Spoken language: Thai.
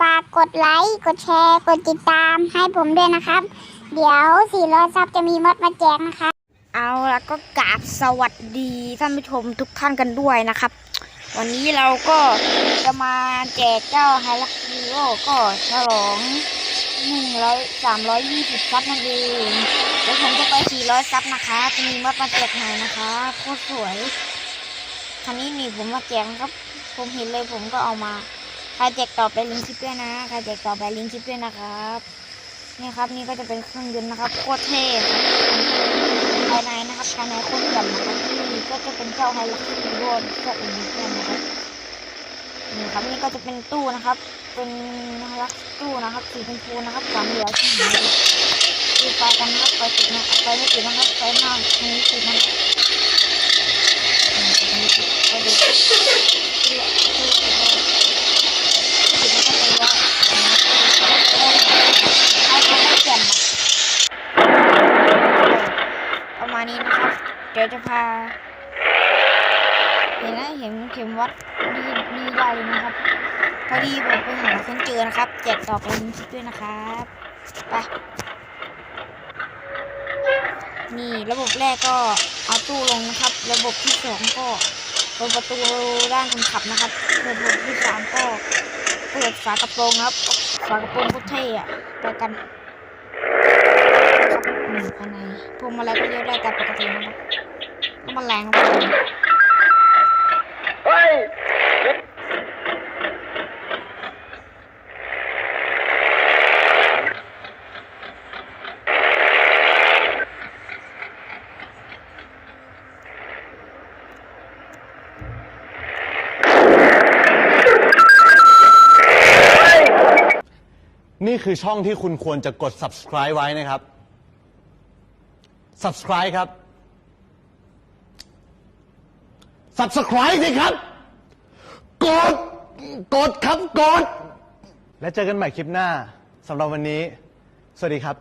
ฝากกดไลค์ กดแชร์ กดติดตามให้ผมด้วยนะครับ เดี๋ยวสี่ร้อยซับจะมีมดมาแจกนะคะ เอาแล้วก็กราบสวัสดีท่านผู้ชมทุกท่านกันด้วยนะครับ วันนี้เราก็จะมาแจกเจ้าไฮลักซีโร่ก็ฉลองหนึ่งร้อยสามร้อยยี่สิบซับนั่นเองเดี๋ยวผมจะไปสี่ร้อยซับนะคะจะมีมดมาแจกใหม่นะคะโคตรสวยคันนี้นี่ผมมาแจกครับ ผมเห็นเลยผมก็เอามา ใครแจกต่อไปลิงก์คลิปด้วยนะใครแจกต่อไปลิงก์คลิปด้วยนะครับ นี่ครับนี่ก็จะเป็นเครื่องยนต์นะครับโคตรเท่ภายในนะครับภายในโคนเหลี่ยมนะครับนี่ก็จะเป็นเจ้าไฮลักซ์โรดพวกอื่นด้วยนะครับนี่ครับนี่ก็จะเป็นตู้นะครับ เป็นไฮลักซ์ตู้นะครับสีชมพูนะครับสามเหลี่ยมที่หายดูไฟกันนะครับไฟติดนะไฟไม่ติดนะครับไฟหน้าตรงนี้ติดนะครับนี่ตรงนี้ติดไฟดูติดติดติดติดนะครับเอาไปให้เปลี่ยนมา ประมาณนี้นะครับ เดี๋ยวจะพา เห็นนะเห็นเข็มวัดนี่นี่ได้เลยนะครับ พอดีผมไปหาเพิ่งเจอนะครับแจกต่อไปลิงก์คลิปด้วยนะครับไปนี่ระบบแรกก็เอาตู้ลงนะครับ ระบบที่สองก็เปิดประตูด้านคนขับนะครับ ระบบที่สามก็เปิดฝากระโปรงครับ ฝากระโปรงก็เท่อะไปกันครับอืมภายในพวงมาลัยก็เลี้ยวได้ตามปกตินะครับ มันแรงครับผมนี่คือช่องที่คุณควรจะกด subscribe ไว้นะครับ subscribe ครับ สับสครายสิครับกดกดครับกด และเจอกันใหม่คลิปหน้าสำหรับวันนี้ สวัสดีครับ